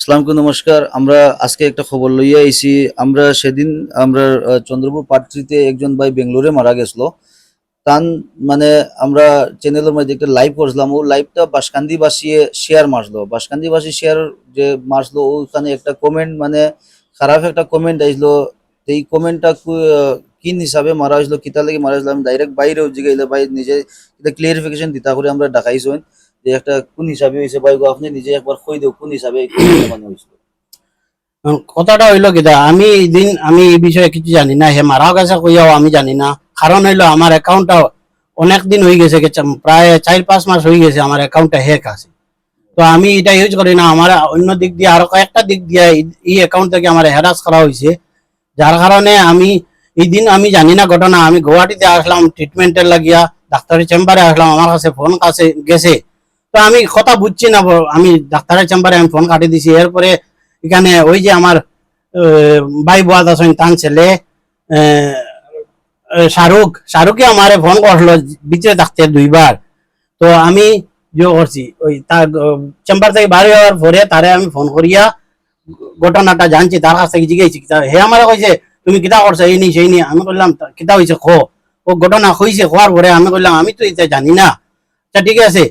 আসসালামকে নমস্কার, আমরা আজকে একটা খবর লইয়া আইছি। আমরা সেদিন, আমরা চন্দ্রপুর পার্টিতে একজন ভাই বেঙ্গলোরে মারা গেছিল। তান মানে আমরা চ্যানেলের মধ্যে একটা লাইভ করছিলাম। ও লাইভটা বাসকান্দি বাসিয়ে শেয়ার মারলো বাসকান্দি বাসি শেয়ার যে মারলো ওখানে একটা কমেন্ট মানে খারাপ একটা কমেন্ট আইসলো এই কমেন্টটা কিন হিসাবে মারা হয়েছিল কিতা লাগে মারা হয়েছিল, আমি ডাইরেক্ট বাইরেও জিগাইলে, ভাই নিজে ক্লিয়ারিফিকেশন দিতা করে আমরা ডাকাইছেন যে একটা কোন হিসাবে হয়েছে গো, আপনি নিজে একবার কই দেও, কোন হিসাবে মানে কথাটা হইল কিটা আমি দিন, আমি এই বিষয়ে কিছু জানি না, হে মারা গেছে, কইয়াও আমি জানি না। কারণ হইল আমার অ্যাকাউন্টটা অনেক দিন হয়ে গেছে প্রায় চার পাঁচ মাস হয়ে গেছে আমার অ্যাকাউন্টটা হ্যাক আছে। তো আমি এটা ইউজ করি না, আমার অন্য দিক দিয়ে আরও কয়েকটা দিক দিয়ে এই- অ্যাকাউন্ট থেকে আমার হ্যারাস করা হয়েছে যার কারণে আমি, এই দিন আমি জানি না ঘটনা, আমি গুয়াহাটিতে আসলাম ট্রিটমেন্টের লাগিয়া, ডাক্তারের চেম্বারে আসলাম, আমার কাছে ফোন কাছে গেছে। তো আমি কথা বুঝছি না আমি ডাক্তারের চেম্বারে আমি ফোন কাটি দিছি। এরপরে এখানে ওই যে আমার ভাই বাদ আছেন তান ছেলে শাহরুখ। শাহরুখে আমারে ফোন করল বিচে থাকতে দুইবার। তো আমি যে করছি, ওই তার চেম্বার থেকে বাইরে হওয়ার পরে তারে আমি ফোন করিয়া ঘটনাটা জানছি, তার কাছ থেকে জিজ্ঞাসি হে আমার কইছে, তুমি কিতা করছ? এই নি, সেই নি। আমি বললাম কিতা হয়েছে খো ও ঘটনা হয়েছে হওয়ার পরে আমি বললাম আমি তো এটা জানি না। আচ্ছা ঠিক আছে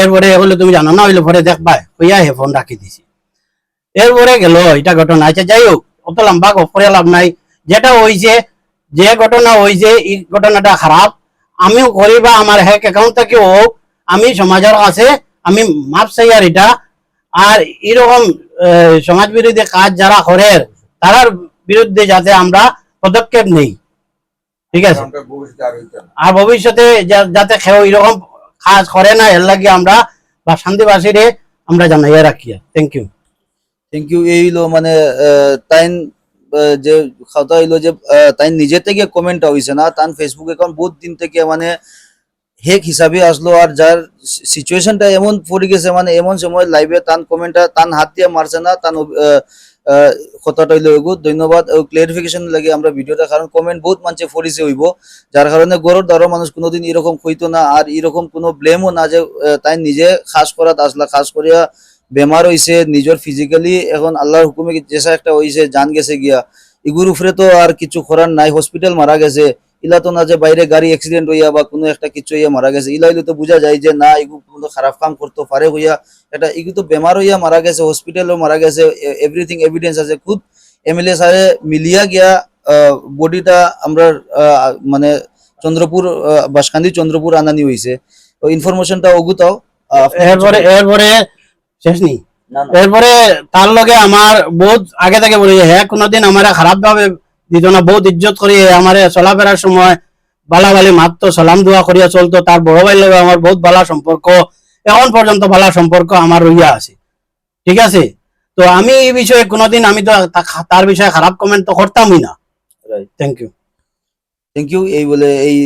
এরপরে হলে তুমি জানো না হইলে পরে দেখবা হইয়া হে ফোন রাখি দিছি। এরপরে গেল এটা ঘটনা। আচ্ছা যাই হোক অত লম্বা করে লাভ নাই। যেটা হয়েছে যে ঘটনা হয়েছে এই ঘটনাটা খারাপ। আমিও করি বা আমার হ্যাক অ্যাকাউন্ট থেকে হোক আমি সমাজের কাছে আমি মাপ চাই আর এটা। আর এরকম সমাজ বিরোধী কাজ যারা করে তারার বিরুদ্ধে যাতে আমরা পদক্ষেপ নেই। ঠিক আছে? আর ভবিষ্যতে যাতে কেউ এরকম কাজ করে না, এর লাগে আমরা বা শান্তিবাসীরে আমরা জানাইয়া রাখি থ্যাংক ইউ থ্যাংক ইউ এই হইল মানে তাইন যে কথা হইল যে তাই নিজে থেকে কমেন্ট হইছে না তান ফেসবুক অ্যাকাউন্ট বহুত দিন থেকে মানে হেক হিসাবে আসলো আর যার সিচুয়েশনটা এমন পড়ে গেছে মানে এমন সময় লাইভে তান কমেন্টটা তান হাত দিয়ে মারছে না তান কথাটা হইল এগু, ধন্যবাদ ক্লিয়ারিফিকেশন লাগে আমরা ভিডিওটা, কারণ কমেন্ট বহুত মানুষে পড়িছে হইব, যার কারণে গরর দ্বারা মানুষ কোনোদিন এরকম কইতো না, আর এরকম কোনো ব্লেমও না যে তাই নিজে খাস করাত আসলা, খাস করিয়া বেমার হইছে, নিজের ফিজিক্যালি এখন আল্লাহর হুকুমে যেসা একটা হইছে জান গেছে গিয়া। ইগুর উপরে তো আর কিছু করার নাই হসপিটাল মারা গেছে ইলা তো না যে বাইরে গাড়ি অ্যাক্সিডেন্ট হইয়া বা কোনো একটা কিছু হইয়া মারা গেছে ইলা হইলে তো বোঝা যায় যে না ইগু কোনো খারাপ কাম করতে পারে হইয়া এটা ইগু তো বেমার হইয়া মারা গেছে হসপিটালও মারা গেছে এভরিথিং এভিডেন্স আছে। খুদ এমএলএ সারে মিলিয়া গিয়া বডিটা আমরা মানে চন্দ্রপুর বাসকান্দি চন্দ্রপুর আনানি হইছে। ইনফরমেশনটা ওগুতাও এরপরে এরপরে শেষ না এরপরে তার লগে আমার বহুত আগে থেকে বলি হ্যাঁ কোনোদিন আমার খারাপ ভাবে দিত না বহুত ইজ্জত করি আমার চলাফেরার সময় বালাবালি মাত্র সালাম দোয়া করিয়া চলতো তার বড় ভাই লগে আমার বহুত ভালো সম্পর্ক এখন পর্যন্ত ভালো সম্পর্ক আমার রইয়া আছে। ঠিক আছে? তো আমি এই বিষয়ে কোনোদিন আমি তো তার বিষয়ে খারাপ কমেন্ট তো করতামই না. থ্যাংক ইউ থ্যাংক ইউ এই বলে এই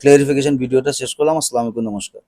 ক্লিয়ারিফিকেশন ভিডিওটা শেষ করলাম আসসালামাইকুম নমস্কার